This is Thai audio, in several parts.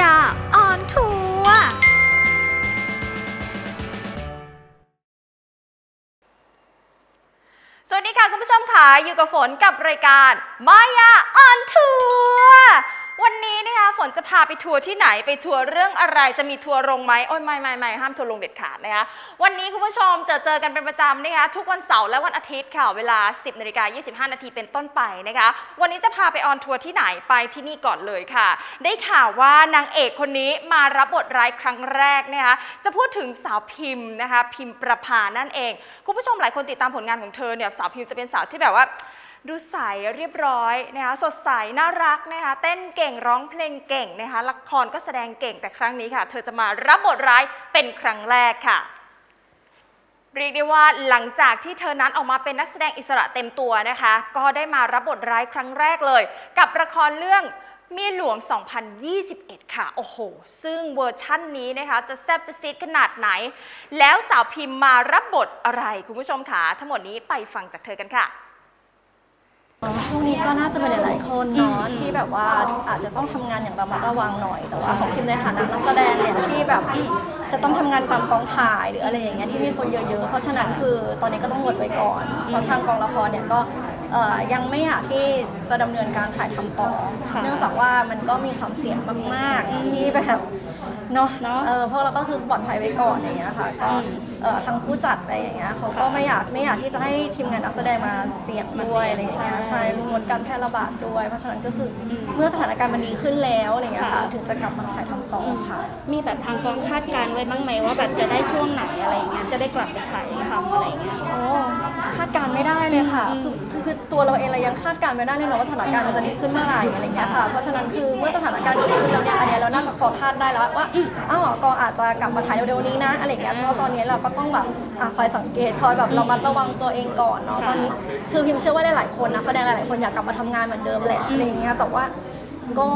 ยาออนทัวร์สวัสดีค่ะคุณผู้ชมค่ะอยู่กับฝนกับรายการมายาออนทัวร์ วันนี้นะคะฝนจะพาไปทัวร์ที่ไหนไปทัวร์เรื่องอะไรจะมีทัวร์ลงไหมโอ้ยไม่ไม่ไม่ห้ามทัวร์ลงเด็ดขาดนะคะวันนี้คุณผู้ชมจะเจอกันเป็นประจำนะคะทุกวันเสาร์และวันอาทิตย์ค่ะเวลา 10นาฬิกา25 นาทีเป็นต้นไปนะคะวันนี้จะพาไปออนทัวร์ที่ไหนไปที่นี่ก่อนเลยค่ะ ได้ข่าวว่านางเอกคนนี้มารับบทร้ายครั้งแรกนะคะจะพูดถึงสาวพิมพ์นะคะพิมพ์ประพานั่นเอง คุณผู้ชมหลายคนติดตามผลงานของเธอเนี่ยสาวพิมพ์จะเป็นสาวที่แบบว่า ดูใสเรียบร้อยนะคะสดใสน่ารักนะคะเต้นเก่งร้องเพลงเก่งนะคะละครก็แสดงเก่งแต่ครั้งนี้ค่ะ เธอจะมารับบทร้ายเป็นครั้งแรกค่ะเรียกได้ว่าหลังจากที่เธอนั้นออกมาเป็นนักแสดงอิสระเต็มตัวนะคะ ก็ได้มารับบทร้ายครั้งแรกเลย กับละครเรื่องเมียหลวง 2021 ค่ะ โอ้โห ซึ่งเวอร์ชั่นนี้นะคะ จะแซบจะซีดขนาดไหน แล้วสาวพิมพ์มารับบทอะไร คุณผู้ชมคะทั้งหมดนี้ไปฟังจากเธอกันค่ะ ช่วงนี้ก็น่าจะเป็นหลายๆคนเนาะที่แบบว่าอาจจะต้องทำงานอย่างระมัดระวังหน่อย แต่ว่าของคิมในฐานะนักแสดงเนี่ยที่แบบจะต้องทำงานตามกองถ่ายหรืออะไรอย่างเงี้ยที่มีคนเยอะๆ เพราะฉะนั้นคือตอนนี้ก็ต้องงดไว้ก่อนเพราะทางกองละครเนี่ยก็เอ่อยังไม่อยากที่จะดำเนินการถ่ายทำต่อ ค่ะเนื่องจากว่ามันก็มีความเสี่ยงมากๆที่แบบเนาะเนอะ เออพวกเราก็คือปลอดภัยไว้ก่อนอย่างเงี้ยค่ะก็ อืม เอ่อทางผู้จัดอะไรอย่างเงี้ยเขาก็ไม่อยากไม่อยากที่จะให้ทีมงานนักแสดงมาเสี่ยงด้วยอะไรอย่างเงี้ยใช่ใช่รวมการแพร่ระบาดด้วย เพราะฉะนั้นก็คืออเมื่อสถานการณ์มันดีขึ้นแล้วอะไรอย่างเงี้ยค่ะค่ะ ถึงจะกลับมาถ่ายทำต่อค่ะ มีแบบทางกองคาดการณ์ไว้บ้างไหมว่าแบบจะได้ช่วงไหนอะไรอย่างเงี้ยจะได้กลับไปถ่ายทำอะไรอย่างเงี้ย โอ้คาดการณ์ไม่ได้เลยค่ะ คือคือคือตัวเราเองเรายังคาดการณ์ไม่ได้เลยเนาะว่าสถานการณ์มันจะดีขึ้นเมื่อไหร่อะไรอย่างเงี้ยค่ะ เพราะฉะนั้นคือเมื่อสถานการณ์ดีขึ้นแล้วเนี่ยอันเนี้ยเราน่าจะพอคาดได้แล้วว่าอ้าวก็อาจจะกลับมาถ่ายเร็วๆนี้นะอะไรอย่างเงี้ยเพราะตอนนี้เราก็ต้องแบบอะคอยสังเกตคอยแบบระมัดระวังตัวเองก่อนเนาะตอนนี้คือพิมเชื่อว่าหลายๆคนนะแสดงหลายๆคนอยากกลับมาทำงานเหมือนเดิมแหละอะไรอย่างเงี้ยแต่ว่าก็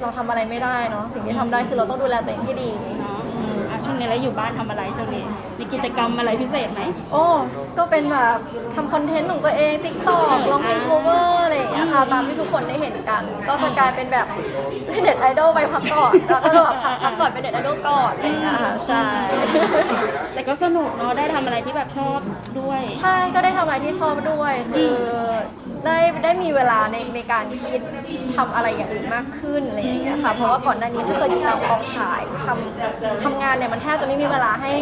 เราทำอะไรไม่ได้เนาะสิ่งที่ทำได้คือเราต้องดูแลตัวเองให้ดีเนาะอืมอะ ช่วงนี้แล้วอยู่บ้านทำอะไรช่วงนี้ มีกิจกรรมอะไรพิเศษไหม โอ้ ก็เป็นแบบทำคอนเทนต์ของตัวเองติ๊กต็อกร้องเพลง cover อะไรอย่างเงี้ยค่ะ ตามที่ทุกคนได้เห็นกัน ก็จะกลายเป็นแบบเน็ตไอดอลไปพักก่อนแล้วก็แบบพักพักก่อนเป็นเน็ตไอดอลก่อนอะไรอย่างเงี้ยค่ะใช่ แต่ก็สนุกเนาะได้ทำอะไรที่แบบชอบด้วย ใช่ก็ได้ทำอะไรที่ชอบด้วยคือ ได้ได้มีเวลาในในการคิดทำอะไรอย่างอื่นมากขึ้นอะไรอย่างเงี้ยค่ะเพราะว่าก่อนหน้านี้ถ้าเกิดอยู่ตามกองถ่ายทำทำงานเนี่ยมันแทบจะไม่มีเวลาให้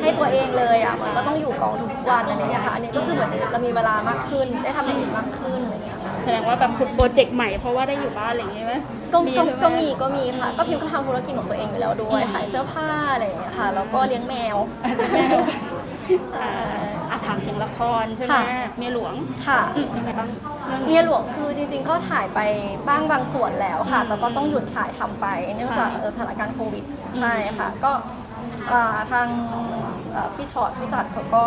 ให้ตัวเองเลยอะมันก็ต้องอยู่กองทุกวันอะไรอย่างเงี้ยค่ะอันนี้ก็คือเหมือนเรามีเวลามากขึ้น ได้ทำอย่างอื่นมากขึ้นอะไรอย่างเงี้ยค่ะ แสดงว่าแบบขุดโปรเจกต์ใหม่เพราะว่าได้อยู่บ้านอะไรอย่างเงี้ยไหมก็ก็ใช่ไหก็มีก็มีค่ะ ก็พิมพ์ก็ทำธุรกิจของตัวเองอยู่แล้วด้วยขายเสื้อผ้าอะไรอย่างเงี้ยค่ะแล้วก็เลี้ยงแมวแมวอ่าอะถามถึงละครใช่ไหมค่ะ เมียหลวงค่ะอืมยังไงบ้างเรื่องนี้เมียหลวงคือจริงๆ ก็ถ่ายไปบ้างบางส่วนแล้วค่ะ แต่ก็ต้องหยุดถ่ายทำไป เนื่องจากค่ะ เอ่อสถานการณ์โควิด ใช่ค่ะ ก็เอ่อทางเอ่อพี่ชอตผู้จัดเขาก็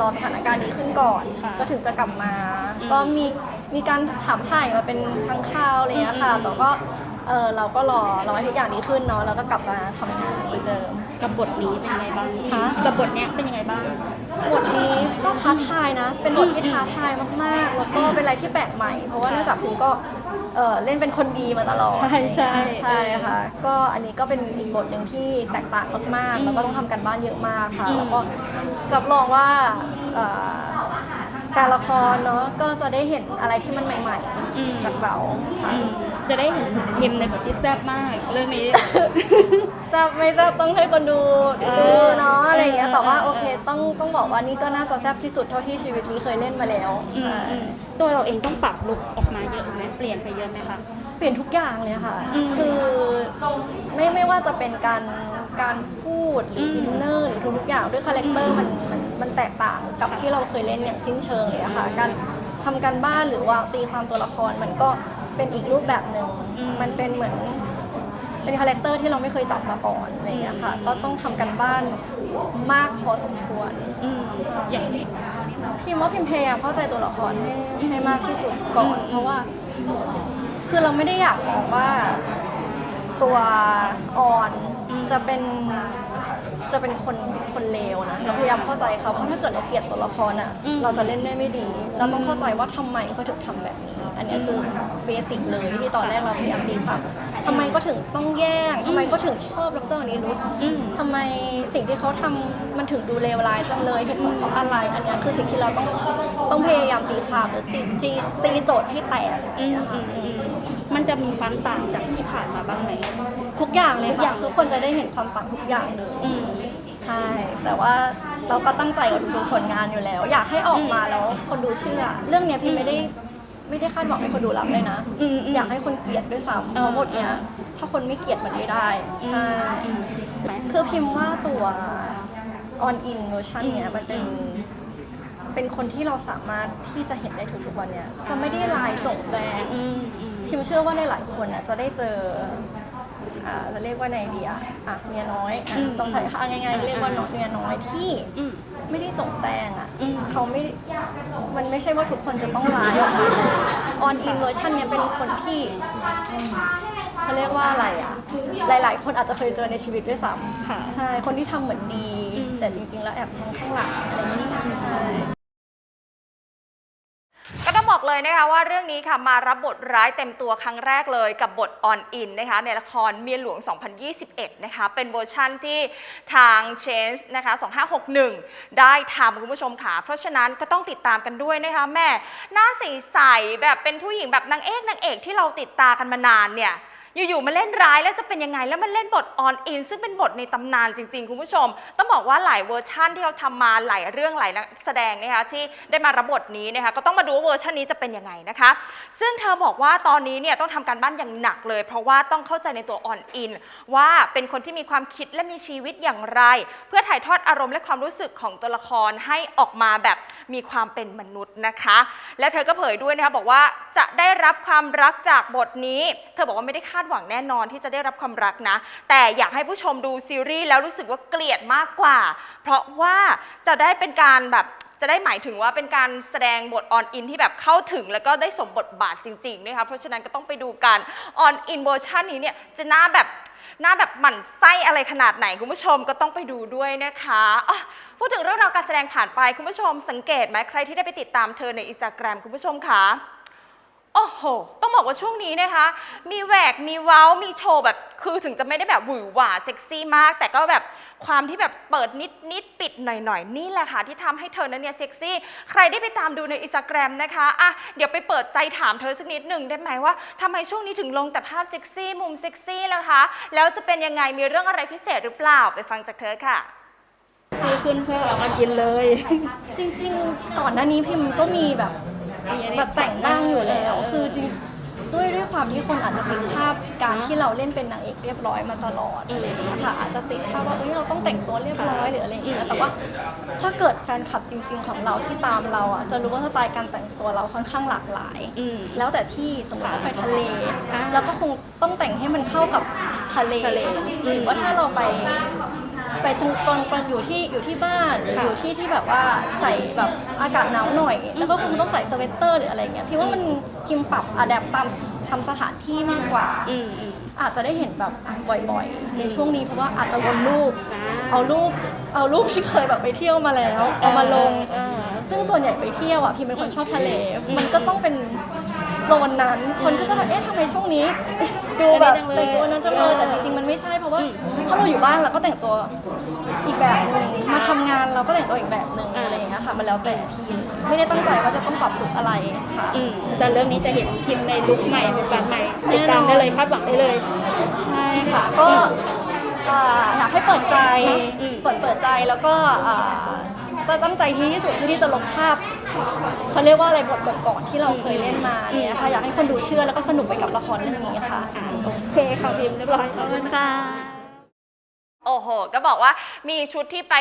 รอสถานการณ์ดีขึ้นก่อน ค่ะก็ถึงจะกลับมา อืมก็มีมีการถามถ่ายมาเป็นครั้งคราวอะไรอย่างเงี้ยค่ะ อืม แต่ก็เออเราก็รอรอให้ทุกอย่างดีขึ้นเนาะ แล้วก็กลับมาทำงานเหมือนเดิม กับบทนี้เป็นยังไงบ้างคะ กับบทเนี้ยเป็นยังไงบ้าง บทนี้ก็ท้าทายนะ เป็นบทที่ท้าทายมาก ๆ แล้วก็เป็นอะไรที่แปลกใหม่ เพราะว่าเนื่องจากพิมก็เอ่อเล่นเป็นคนดีมาตลอดใช่ใช่ใช่ค่ะ ก็อันนี้ก็เป็นอีกบทหนึ่งที่แตกต่างมาก ๆ แล้วก็ต้องทำกันบ้านเยอะมากค่ะอืมแล้วก็รับรองว่าเอ่อการละครเนาะก็จะได้เห็นอะไรที่มันใหม่ อืม ๆ จากเราค่ะ อืม จะได้เห็นพิมพ์ในบทที่แซ่บมาก เรื่องนี้ ทราบไม่ทราบต้องให้คนดูเออดูเนาะอะไรอย่างเงี้ยแต่ว่าเออโอเคต้องต้องบอกว่านี่ก็น่าจะแซ่บที่สุดเท่าที่ชีวิตนี้เคยเล่นมาแล้วอืมใช่อืมตัวเราเองต้องปรับลุคออกมาเยอะไหมเปลี่ยนไปเยอะไหมคะ เปลี่ยนทุกอย่างเลยค่ะ อืมคือไม่ไม่ว่าจะเป็นการการพูดหรืออม อินเนอร์หรือทุกๆอย่างด้วยคาแรคเตอร์มันมันมันแตกต่างกับที่เราเคยเล่นอย่างสิ้นเชิงเลยอะค่ะ การทำการบ้านหรือว่าตีความตัวละครมันก็ เป็นอีกรูปแบบหนึ่งอืม มันเป็นเหมือน เป็นคาแรคเตอร์ที่เราไม่เคยจับมาก่อนอะไรอย่างเงี้ยค่ะ ก็ต้องทำกันบ้านมากพอสมควร อืมอย่างนี้ พิมว่าพิมพยายามเข้าใจตัวละครให้ให้มากที่สุดก่อน เพราะว่า คือเราไม่ได้อยากมองว่าตัวออนจะเป็น จะเป็นคนคนเลวนะเราพยายามเข้าใจเขาเพราะถ้าเกิดเราเกลียดตัวละครอะอืมเราจะเล่นได้ไม่ดี เราต้องเข้าใจว่าทำไมเขาถึงทำแบบนี้ อันนี้คือเบสิกเลยที่ตอนแรกเราพยายามตีความทำไมก็ถึงต้องแย่งทำไมก็ถึงชอบดรอนิรุธอืมทำไมสิ่งที่เขาทำ มันถึงดูเลวร้ายจังเลยเหตุผลเพราะอะไร อันนี้คือสิ่งที่เราต้องต้องพยายามตีความหรือตีจีตีโจทย์ให้แตกอืมอืมอืมมันจะมีความต่างจากที่ผ่านมาบ้างไหมทุกอย่างเลยค่ะทุกคนจะได้เห็นความต่างทุกอย่างเลยอืมใช่ แต่ว่าเราก็ตั้งใจกับทุกๆผลงานอยู่แล้ว อยากให้ออกมาแล้วคนดูเชื่อ เรื่องเนี้ยพี่ไม่ได้ไม่ได้คาดหวังให้คนดูรับเลยนะ อืมอืม อยากให้คนเกลียดด้วยซ้ำเพเออราะบทเนี้ยถ้าคนไม่เกลียดมันไม่ได้ใช่ อืมไหม คือพิมพ์ว่าตัว ออนอินเวอร์ชันเนี้ยมันเป็นเป็นคนที่เราสามารถที่จะเห็นได้ทุกๆวันเนี้ยจะไม่ได้ไลน์ส่งแจ้งอืมอืมพิมเชื่อว่าหลายๆคนอะจะได้เจออ่าจะเรียกว่าไงดีอะอะเมียน้อยอะอืมต้องใช้ค่าง่ายๆเรียกว่าน้อยเมียน้อยที่อืมไม่ได้จงแจ้งอะอืมเขาไม่ มันไม่ใช่ว่าทุกคนจะต้องไลน์ออกมาออนอินเวอร์ชันเนี้ยเป็นคนที่เขาเรียกว่าอะไรอะ หลาย ๆ คนอาจจะเคยเจอในชีวิตด้วยซ้ค่ะำใช่ คนที่ทำเหมือนดีอืม แต่จริง ๆ แล้วแอบมองข้างหลังอะไรอย่างนี้ใช่ก็ต้องบอกเลยนะคะว่าเรื่องนี้ค่ะมารับบทร้ายเต็มตัวครั้งแรกเลยกับบทออนอินนะคะในละครเมียหลวง 2021 นะคะเป็นเวอร์ชั่นที่ทาง Change นะคะ 2561 ได้ทำคุณผู้ชมค่ะ เพราะฉะนั้นก็ต้องติดตามกันด้วยนะคะแม่หน้าใสๆแบบเป็นผู้หญิงแบบนางเอกนางเอกที่เราติดตากันมานานเนี่ย อยู่ๆมาเล่นร้ายแล้วจะเป็นยังไง แล้วมันเล่นบทออนอินซึ่งเป็นบทในตำนานจริง ๆ คุณผู้ชม ต้องบอกว่าหลายเวอร์ชั่นที่เราทำมาหลายเรื่องหลายนักแสดงนะคะที่ได้มารับบทนี้นะคะก็ต้องมาดูว่าเวอร์ชันนี้จะเป็นยังไงนะคะ ซึ่งเธอบอกว่าตอนนี้เนี่ยต้องทำการบ้านอย่างหนักเลย เพราะว่าต้องเข้าใจในตัวออนอินว่าเป็นคนที่มีความคิดและมีชีวิตอย่างไร เพื่อถ่ายทอดอารมณ์และความรู้สึกของตัวละครให้ออกมาแบบมีความเป็นมนุษย์นะคะ และเธอก็เผยด้วยนะคะบอกว่าจะได้รับความรักจากบทนี้ เธอบอกว่าไม่ได้คาดหวังแน่นอนที่จะได้รับความรักนะ แต่อยากให้ผู้ชมดูซีรีส์แล้วรู้สึกว่าเกลียดมากกว่า เพราะว่าจะได้เป็นการแบบจะได้หมายถึงว่าเป็นการแสดงบทออนอินที่แบบเข้าถึงแล้วก็ได้สมบทบาทจริงๆนะคะเพราะฉะนั้นก็ต้องไปดูกันออนอินเวอร์ชันนี้เนี่ยจะหน้าแบบหน้าแบบหมั่นไส้อะไรขนาดไหนคุณผู้ชมก็ต้องไปดูด้วยนะคะะพูดถึงเรื่องราวการแสดงผ่านไปคุณผู้ชมสังเกตไหมใครที่ได้ไปติดตามเธอในอินสตาแกรมคุณผู้ชมคะ โอ้โห ต้องบอกว่าช่วงนี้นะคะ มีแหวก มีเว้า มีโชว์แบบ คือถึงจะไม่ได้แบบหวือหวาเซ็กซี่มาก แต่ก็แบบความที่แบบเปิดนิดนิดปิดหน่อยหน่อยนี่แหละค่ะ ที่ทำให้เธอนั้นเนี่ยเซ็กซี่ ใครได้ไปตามดูในอินสตาแกรมนะคะอะเดี๋ยวไปเปิดใจถามเธอสักนิดหนึ่งได้ไหมว่าทำไมช่วงนี้ถึงลงแต่ภาพเซ็กซี่มุมเซ็กซี่แล้วคะ แล้วจะเป็นยังไง มีเรื่องอะไรพิเศษหรือเปล่า ไปฟังจากเธอค่ะ ซื้อขึ้นเพื่อเอามากินเลย จริงๆ ก่อนหน้านี้พิมก็มีแบบ แบบแต่งบ้างอยู่แล้ว คือจริงด้วยด้วยความที่คนอาจจะติดภาพการที่เราเล่นเป็นนางเอกเรียบร้อยมาตลอดอะไรอย่างเงี้ยค่ะอาจจะติดภาพว่าเอ้ยเราต้องแต่งตัวเรียบร้อยหรืออะไรอย่างเงี้ยแต่ว่าถ้าเกิดแฟนคลับจริง ๆ ของเราที่ตามเราอะจะรู้ว่าสไตล์การแต่งตัวเราค่อนข้างหลากหลายอืมแล้วแต่ที่สมมติว่าไปทะเลอ่าเราก็คงต้องแต่งให้มันเข้ากับทะเลทะเลหรือว่าถ้าเราไป ไปตรงตอนตอนอยู่ที่อยู่ที่บ้านหรือค่ะอยู่ที่ที่แบบว่าใส่แบบอากาศหนาวหน่อย แล้วก็คงต้องใส่สเวตเตอร์หรืออะไรเงี้ยพี่ว่ามันพิมปรับอะแดปตามทำสถานที่มากกว่า อืมอืม อาจจะได้เห็นแบบอะบ่อยๆ ในช่วงนี้เพราะว่าอาจจะวนรูปอ่าเอารูปเอารูปที่เคยแบบไปเที่ยวมาแล้วเอามาลง เออ ซึ่งส่วนใหญ่ไปเที่ยวอะพิมเป็นคนชอบทะเล มันก็ต้องเป็นโซนนั้น คนก็จะแบบเอ๊ะทำไมช่วงนี้ ดูแบบอันนี้จังเลยแต่งตัวนั้นจังเลยแต่จริงๆมันไม่ใช่เพราะว่าถ้าเราอยู่บ้านเราก็แต่งตัวอีกแบบหนึ่งมาทำงานเราก็แต่งตัวอีกแบบหนึ่งอะไรอย่างเงี้ยค่ะมันแล้วแต่ทีมไม่ได้ตั้งใจว่าจะต้องปรับลุคอะไรค่ะ อืมแต่เรื่องนี้จะเห็นพิมพ์ในลุคใหม่บทบาทใหม่ติดตามได้เลยคาดหวังได้เลย ใช่ค่ะก็เอ่ออยากให้เปิดใจอืมเปิดเปิดใจแล้วก็ เอ่อตั้งใจที่สุดเพื่อที่จะลบภาพเขาเรียกว่าอะไรบทก่อนๆที่เราเคยเล่นมาเนี่ยค่ะอยากให้คนดูเชื่อแล้วก็สนุกไปกับละครเรื่องนี้ค่ะโอเคค่ะพิมพ์เรียบร้อยขอบคุณค่ะ โอ้โห ก็บอกว่ามีชุดที่ไป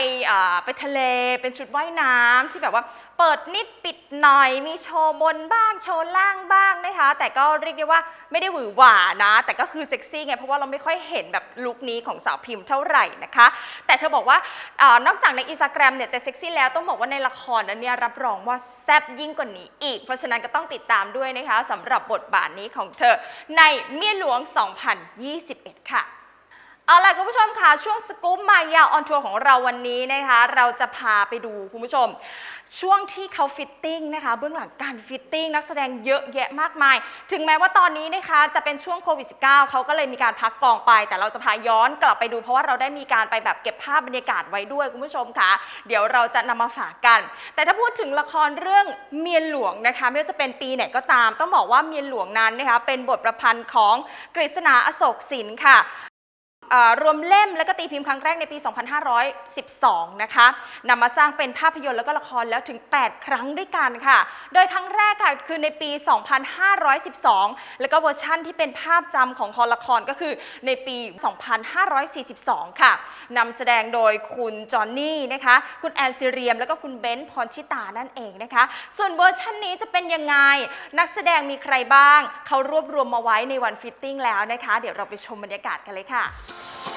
ไปทะเล เป็นชุดว่ายน้ำที่แบบว่าเปิดนิดปิดหน่อย มีโชว์บนบ้าง โชว์ล่างบ้างนะคะ แต่ก็เรียกได้ว่าไม่ได้หวือหวานะ แต่ก็คือเซ็กซี่ไง เพราะว่าเราไม่ค่อยเห็นแบบลุคนี้ของสาวพิมพ์เท่าไหร่นะคะ แต่เธอบอกว่าอนอกจากในอินสตาแกรมเนี่ยจะเซ็กซี่แล้ว ต้องบอกว่าในละครนั้นเนี่ยรับรองว่าแซ่บยิ่งกว่านี้อีก เพราะฉะนั้นก็ต้องติดตามด้วยนะคะสำหรับบทบาทนี้ของเธอในเมียหลวง 2021 ค่ะ เอาล่ะคุณผู้ชมค่ะช่วงสกู๊ปมายาออนทัวร์ของเราวันนี้นะคะ เราจะพาไปดูคุณผู้ชม ช่วงที่เขาฟิตติ้งนะคะ เบื้องหลังการฟิตติ้งนักแสดงเยอะแยะมากมาย ถึงแม้ว่าตอนนี้นะคะจะเป็นช่วงโควิด -19 เขาก็เลยมีการพักกองไป แต่เราจะพาย้อนกลับไปดูเพราะว่าเราได้มีการไปแบบเก็บภาพบรรยากาศไว้ด้วยคุณผู้ชมค่ะ เดี๋ยวเราจะนำมาฝากกัน แต่ถ้าพูดถึงละครเรื่องเมียหลวงนะคะ ไม่ว่าจะเป็นปีไหนก็ตาม ต้องบอกว่าเมียหลวงนั้นนะคะเป็นบทประพันธ์ของกฤษณาอโศกสินค่ะ รวมเล่มและก็ตีพิมพ์ครั้งแรกในปี 2512 นะคะนำมาสร้างเป็นภาพยนตร์แล้วก็ละครแล้วถึง 8 ครั้งด้วยกันค่ะ โดยครั้งแรกค่ะคือในปี 2512 แล้วก็เวอร์ชั่นที่เป็นภาพจำของคอละครก็คือในปี 2542 ค่ะนำแสดงโดยคุณจอห์นนี่นะคะ คุณแอนซิเรียม แล้วก็คุณเบนซ์พรชิตานั่นเองนะคะ ส่วนเวอร์ชันนี้จะเป็นยังไง นักแสดงมีใครบ้าง เขารวบรวมมาไว้ในวันฟิตติ้งแล้วนะคะ เดี๋ยวเราไปชมบรรยากาศกันเลยค่ะ Thank you.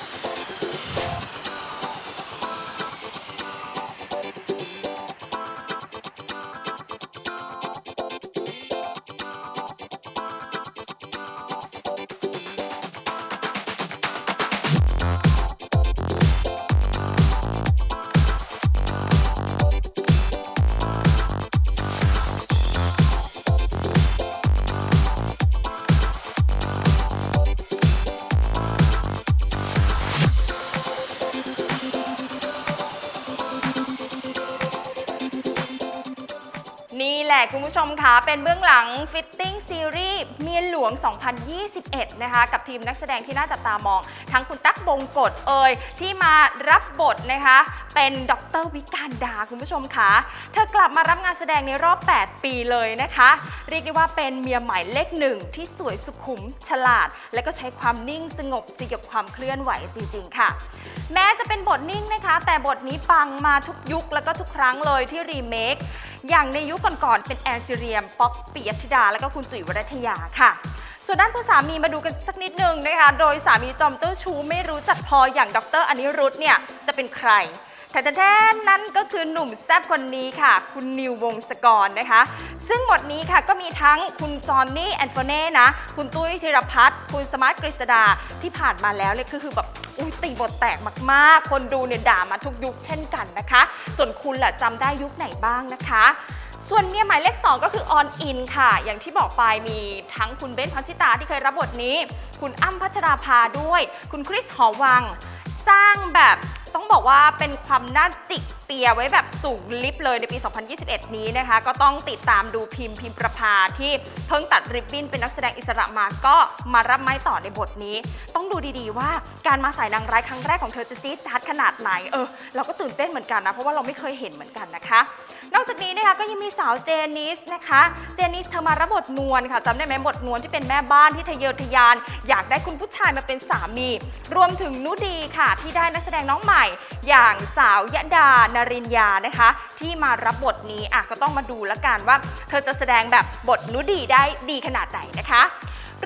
que ผู้ชมคะเป็นเบื้องหลังฟิตติ้งซีรีส์เมียหลวง 2021 นะคะ กับทีมนักแสดงที่น่าจับตามอง ทั้งคุณตั๊กบงกฎเอ่ยที่มารับบทนะคะ เป็นดรวิการดาคุณผู้ชมคะเธอกลับมารับงานแสดงในรอบ 8 ปีเลยนะคะ เรียกได้ว่าเป็นเมียใหม่เลขหนึ่งที่สวยสุขุมฉลาด และก็ใช้ความนิ่งสงบสยบความเคลื่อนไหวจริงๆ ค่ะ แม้จะเป็นบทนิ่งนะคะ แต่บทนี้ปังมาทุกยุคแล้วก็ทุกครั้งเลยที่รีเมคอย่างในยุคก่อนๆเป็นแอนซิเรียม ป๊อกปิยธิดา แล้วก็คุณจุ๋ยวรัตยาค่ะ ส่วนด้านคุณสามีมาดูกันสักนิดนึงนะคะ โดยสามีจอมเจ้าชู้ไม่รู้จักพออย่างดรอนิรุธเนี่ยจะเป็นใครแต่แท้ๆนั่นก็คือหนุ่มแซ่บคนนี้ค่ะ คุณนิววงศกรนะคะ ซึ่งบทนี้ค่ะก็มีทั้งคุณจอห์นนี่แอนโฟเน่นะ คุณตุ้ยธีรพัฒน์คุณสมาร์ทกฤษดาที่ผ่านมาแล้วเนี่ยคือแบบอุ้ยตีบทแตกมาก ๆ คนดูเนี่ยด่ามาทุกยุคเช่นกันนะคะ ส่วนคุณล่ะจำได้ยุคไหนบ้างนะคะ ส่วนเมียหมายเลข 2 ก็คือออนอินค่ะ อย่างที่บอกไปมีทั้งคุณเบนพันชิตาที่เคยรับบทนี้ คุณอ้ำพัชราภาด้วย คุณคริสหอวัง สร้างแบบ ต้องบอกว่าเป็นความน่าจิกเปียไว้แบบสูงลิฟต์เลยในปี 2021 นี้นะคะ ก็ต้องติดตามดูพิมพ์พิมประภาที่เพิ่งตัดริบบิ้นเป็นนักแสดงอิสระมาก็มารับไม้ต่อในบทนี้ ต้องดูดีๆว่าการมาสายนางร้ายครั้งแรกของเธอจะซีดจัดขนาดไหนเออเราก็ตื่นเต้นเหมือนกันนะเพราะว่าเราไม่เคยเห็นเหมือนกันนะคะ นอกจากนี้นะคะก็ยังมีสาวเจนิสนะคะเจนิสเธอมารับบทนวลค่ะจำได้ไหมบทนวลที่เป็นแม่บ้านที่ทะเยอทะยาน อยากได้คุณผู้ชายมาเป็นสามี รวมถึงนุดีค่ะ ที่ได้นักแสดงน้องใหม่อย่างสาวยดานรินยานะคะ ที่มารับบทนี้อะก็ต้องมาดูแล้วกันว่า เธอจะแสดงแบบบทนุดีได้ดีขนาดไหนนะคะ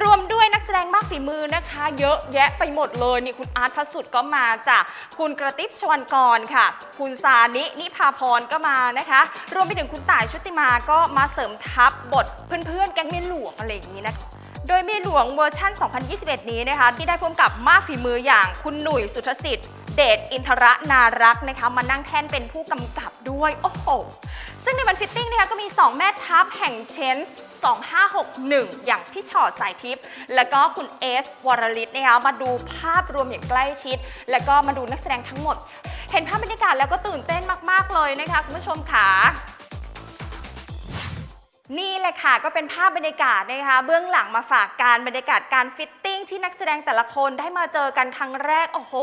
รวมด้วยนักแสดงมากฝีมือนะคะ เยอะแยะไปหมดเลยนี่คุณอาร์ตพระสุดก็มาจากคุณกระติบชวนกรค่ะ คุณซานินิพาพรก็มานะคะ รวมไปถึงคุณต่ายชุติมาก็มาเสริมทัพบทเพื่อนๆ แก๊งเมียหลวงอะไรอย่างนี้นะคะโดยเมียหลวงเวอร์ชั่น 2021 นี้นะคะ ที่ได้พ่วงกับมากฝีมืออย่างคุณหนุ่ยสุทธสิทธิ์ เดชอินทระนารักษ์นะคะมานั่งแท่นเป็นผู้กำกับด้วย โอ้โห ซึ่งในวันฟิตติ้งนะคะก็มี 2 แม่ทัพแห่งเชนส์2561 อย่างพี่ชอดสายทิพย์แล้วก็คุณเอสวรลิตนะคะมาดูภาพรวมอย่างใกล้ชิด แล้วก็มาดูนักแสดงทั้งหมด เห็นภาพบรรยากาศแล้วก็ตื่นเต้นมาก ๆ เลยนะคะคุณผู้ชมค่ะ นี่แหละค่ะก็เป็นภาพบรรยากาศนะคะเบื้องหลังมาฝากการบรรยากาศการฟิตติ้งที่นักแสดงแต่ละคนได้มาเจอกันครั้งแรกโอ้โห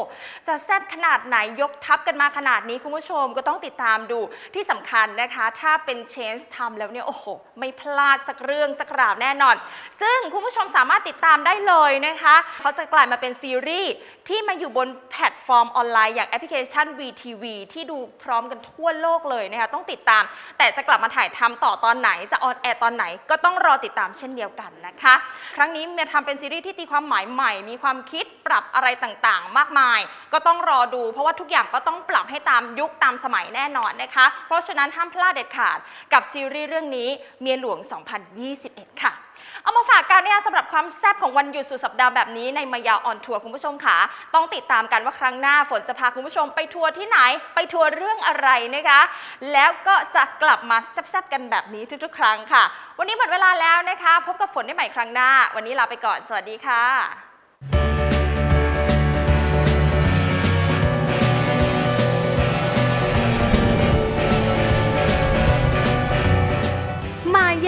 จะแซ่บขนาดไหนยกทัพกันมาขนาดนี้คุณผู้ชมก็ต้องติดตามดูที่สำคัญนะคะ ถ้าเป็น Change ทำแล้วเนี่ยโอ้โห ไม่พลาดสักเรื่องสักราวแน่นอน ซึ่งคุณผู้ชมสามารถติดตามได้เลยนะคะเขาจะกลายมาเป็นซีรีส์ที่มาอยู่บนแพลตฟอร์มออนไลน์อย่างแอปพลิเคชัน VTV ที่ดูพร้อมกันทั่วโลกเลยนะคะต้องติดตาม แต่จะกลับมาถ่ายทำต่อตอนไหนจะออนแอร์ตอนอนไหนก็ต้องรอติดตามเช่นเดียวกันนะคะ ครั้งนี้เมียทำเป็นซีรีส์ที่ตีความหมายใหม่ มีความคิดปรับอะไรต่างๆ มากมาย ก็ต้องรอดูเพราะว่าทุกอย่างก็ต้องปรับให้ตามยุคตามสมัยแน่นอนนะคะ เพราะฉะนั้นห้ามพลาดเด็ดขาดกับซีรีส์เรื่องนี้เมียหลวง 2021 ค่ะ เอามาฝากกันเนี่ยสำหรับความแซ่บของวันหยุดสุดสัปดาห์แบบนี้ในมายาออนทัวร์คุณผู้ชมค่ะต้องติดตามกันว่าครั้งหน้าฝนจะพาคุณผู้ชมไปทัวร์ที่ไหน ไปทัวร์เรื่องอะไรนะคะ แล้วก็จะกลับมาแซ่บๆกันแบบนี้ทุกๆ ครั้งค่ะ วันนี้หมดเวลาแล้วนะคะ พบกับฝนได้ใหม่ครั้งหน้า วันนี้ลาไปก่อน สวัสดีค่ะ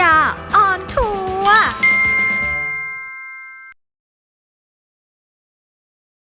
ยา